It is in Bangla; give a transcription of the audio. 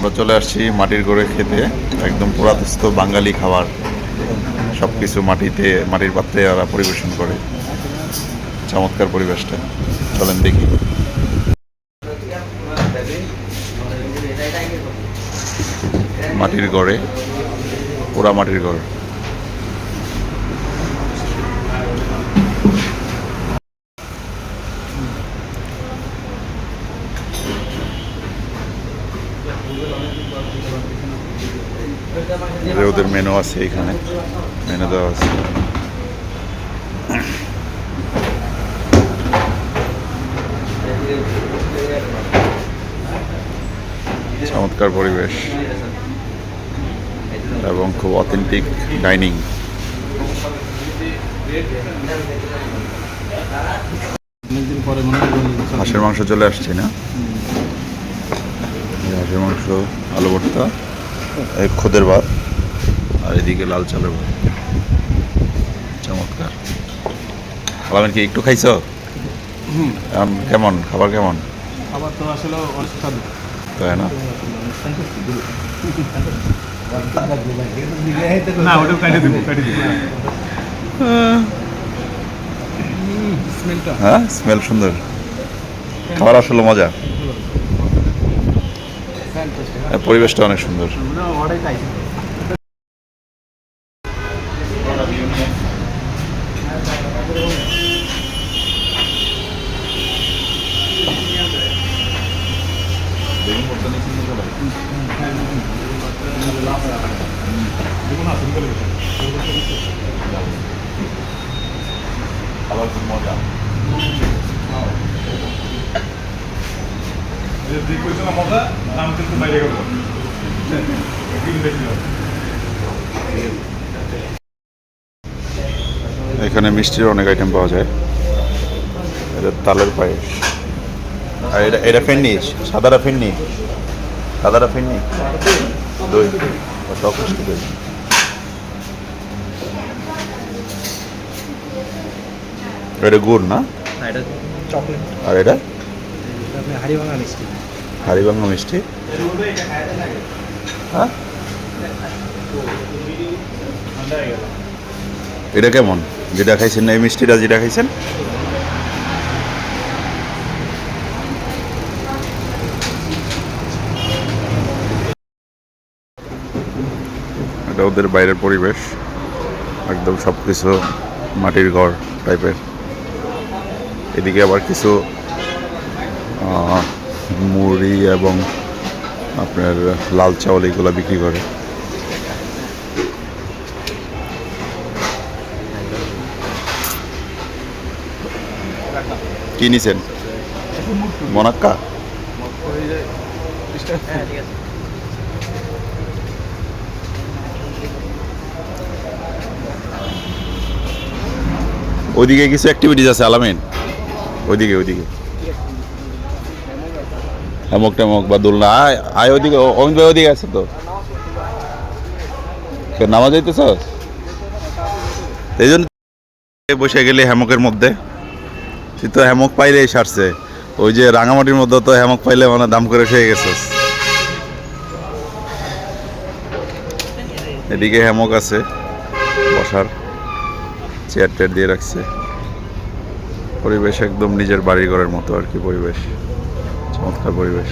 আমরা চলে আসছি মাটির গড়ে খেতে। একদম পুরাতস্থ বাঙালি খাবার। সব কিছু মাটিতে, মাটির পাত্রে ওরা পরিবেশন করে। চমৎকার পরিবেশটা। চলেন দেখি। মাটির গড়ে, পোড়া মাটির ঘর ওদের মেনু আছে এখানে। মেনু দেওয়া আছে। চমৎকার পরিবেশ। এবং খুব অথেন্টিক ডাইনিং হাঁসের মাংস চলে আসছে না? হাঁসের মাংস আলু ভর্তা এই খোদের ভাত আর এদিকে লাল চালের ভাত। চমৎকার। আলামের কি একটু খাইছ? কেমন? খাবার কেমন? খাবার তো আসলে অসাধু তাই না? দিব দিব। হ্যাঁ স্মেল সুন্দর। খাবার আসলে মজা। পরিবেশটা অনেক সুন্দর। ওটাই তাই খাবার খুব মজা দাম কিন্তু বাইরে গেল এখানে মিষ্টির অনেক আইটেম পাওয়া যায়। এটা তালের পায়েস। আর এটা এটা ফেন্নি সাদাটা ফেন্নি। সাদাটা ফেন্নি। দই মিষ্টি দই। এটা গুড় না? এটা চকলেট আর এটা? হারিভাঙা মিষ্টি। হারিবাঙ্গা মিষ্টি? হ্যাঁ? এটা কেমন? যেটা খাইছেন এই মিষ্টিটা যেটা খাইছেন? এটা ওদের বাইরের পরিবেশ। একদম সব কিছু মাটির ঘর টাইপের এদিকে আবার কিছু মুড়ি এবং আপনার লাল চাউল এগুলো বিক্রি করে। কি নিছেন? মনাক্কা? ওইদিকে কিছু অ্যাক্টিভিটিস আছে, আলামিন? ওইদিকে ওইদিকে। হেমক টেমক বা দোলনা। আয় আয় ওইদিকে অমিত ভাই ওইদিকে আছে তো? কে নামাজ যাইতেছ এই জন্য বসে গেলে হেমকের মধ্যে। তুই তো হেমক পাইলেই সারছে। ওই যে রাঙামাটির মধ্যে তো হেমক পাইলে মানে দাম করে খেয়ে গেছিস এদিকে হেমক আছে, বসার চেয়ার টেয়ার দিয়ে রাখছে। পরিবেশ একদম নিজের বাড়ি ঘরের মতো আর কি পরিবেশ। চমৎকার পরিবেশ।